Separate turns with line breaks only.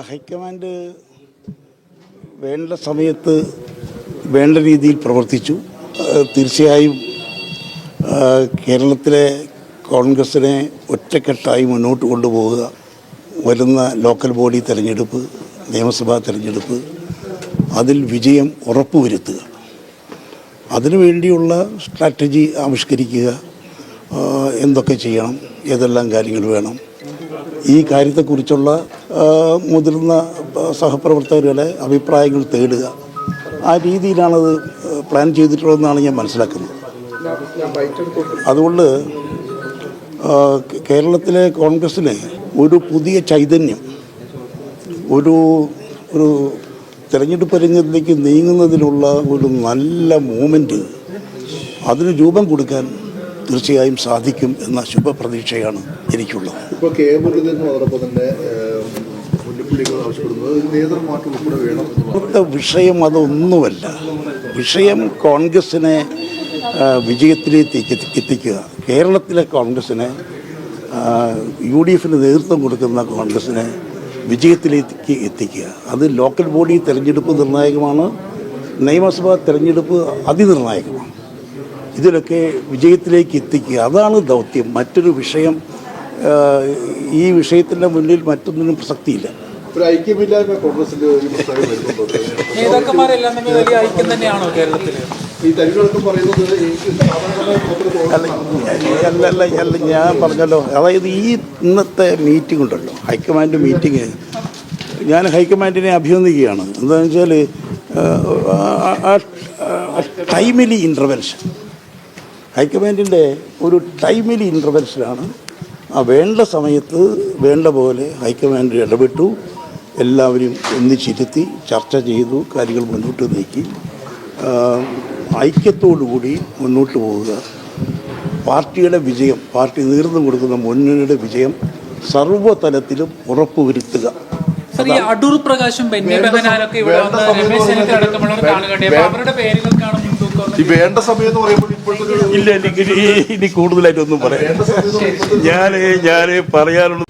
High command വേണ്ട സമയത്ത് വേണ്ട രീതിയിൽ പ്രവർത്തിച്ചു. തീർച്ചയായും കേരളത്തിലെ കോൺഗ്രസിനെ ഒറ്റക്കെട്ടായി മുന്നോട്ട് കൊണ്ടുപോവുക വരുന്ന ലോക്കൽ ബോഡി തെരഞ്ഞെടുപ്പ് നിയമസഭാ തെരഞ്ഞെടുപ്പ് അതിൽ വിജയം ഉറപ്പുവരുത്തുക. അതിനുവേണ്ടിയുള്ള സ്ട്രാറ്റജി ആവിഷ്കരിക്കുക എന്തൊക്കെ ചെയ്യണം ഏതെല്ലാം കാര്യങ്ങൾ വേണം ഈ കാര്യത്തെക്കുറിച്ചുള്ള മുതിർന്ന സഹപ്രവർത്തകരുടെ അഭിപ്രായങ്ങൾ തേടുക. ആ രീതിയിലാണത് പ്ലാൻ ചെയ്തിട്ടുള്ളതെന്നാണ് ഞാൻ മനസ്സിലാക്കുന്നത്. അതുകൊണ്ട് കേരളത്തിലെ കോൺഗ്രസ്സിന് ഒരു പുതിയ ചൈതന്യം ഒരു ഒരു തെരഞ്ഞെടുപ്പ് രംഗത്തേക്ക് നീങ്ങുന്നതിനുള്ള ഒരു നല്ല മൂമെന്റ് അതിന് രൂപം കൊടുക്കാൻ തീർച്ചയായും സാധിക്കും എന്ന ശുഭപ്രതീക്ഷയാണ് എനിക്കുള്ളത്.
ഇപ്പോൾ കെ തന്നെ
ഇവിടുത്തെ വിഷയം അതൊന്നുമല്ല. വിഷയം കോൺഗ്രസിനെ വിജയത്തിലേക്ക് എത്തിക്കുക. കേരളത്തിലെ കോൺഗ്രസിനെ യു ഡി എഫിന് നേതൃത്വം കൊടുക്കുന്ന കോൺഗ്രസിനെ വിജയത്തിലേക്ക് എത്തിക്കുക. അത് ലോക്കൽ ബോഡി തെരഞ്ഞെടുപ്പ് നിർണായകമാണ്. നിയമസഭാ തെരഞ്ഞെടുപ്പ് അതിനിർണായകമാണ്. ഇതിലൊക്കെ വിജയത്തിലേക്ക് എത്തിക്കുക അതാണ് ദൗത്യം മറ്റൊരു വിഷയം ഈ വിഷയത്തിന്റെ മുന്നിൽ മറ്റൊന്നിനും പ്രസക്തിയില്ല
ഒരു ഐക്യമില്ലായ്മ
നേതാക്കന്മാരെല്ലാം തമ്മിൽ വലിയ ഐക്യം തന്നെയാണോ കേരളത്തിൽ
അല്ല അല്ല അല്ല ഞാൻ പറഞ്ഞല്ലോ അതായത് ഈ ഇന്നത്തെ മീറ്റിംഗ് ഉണ്ടല്ലോ ഹൈക്കമാൻഡ് മീറ്റിംഗ് ഞാൻ ഹൈക്കമാൻഡിനെ അഭിനന്ദിക്കുകയാണ് എന്താണെന്ന് വെച്ചാൽ ടൈമിലി ഇന്റർവെൻഷൻ ഹൈക്കമാൻഡിന്റെ ഒരു ടൈമിലി ഇന്റർവെൻഷനാണ് ആ വേണ്ട സമയത്ത് വേണ്ട പോലെ ഹൈക്കമാൻഡ് ഇടപെട്ടു. എല്ലാവരും ഒന്നിച്ചിരുത്തി ചർച്ച ചെയ്തു കാര്യങ്ങൾ മുന്നോട്ട് നീക്കി. ഐക്യത്തോടുകൂടി മുന്നോട്ട് പോവുക. പാർട്ടിയുടെ വിജയം പാർട്ടി നേതൃത്വം കൊടുക്കുന്ന മുന്നണിയുടെ വിജയം സർവതലത്തിലും ഉറപ്പുവരുത്തുക.
അടൂർ പ്രകാശും ബെന്നി ബെഹനാനൊക്കെ ഇവിടെ
വേണ്ട
വന്ന്
സമയം
രമേശ് ചെന്നിത്തല അടക്കമുള്ളവർ കാണുകട്ടെ അവരുടെ
ഈ വേണ്ട സമയം എന്ന് പറയുമ്പോൾ ഇപ്പോഴത്തെ ഒരു
ഇല്ല എനിക്ക് ഇനി- കൂടുതലായിട്ട് കൂടുതലായിട്ടൊന്നും പറയാം. ഞാൻ ഞാൻ പറയാനുള്ള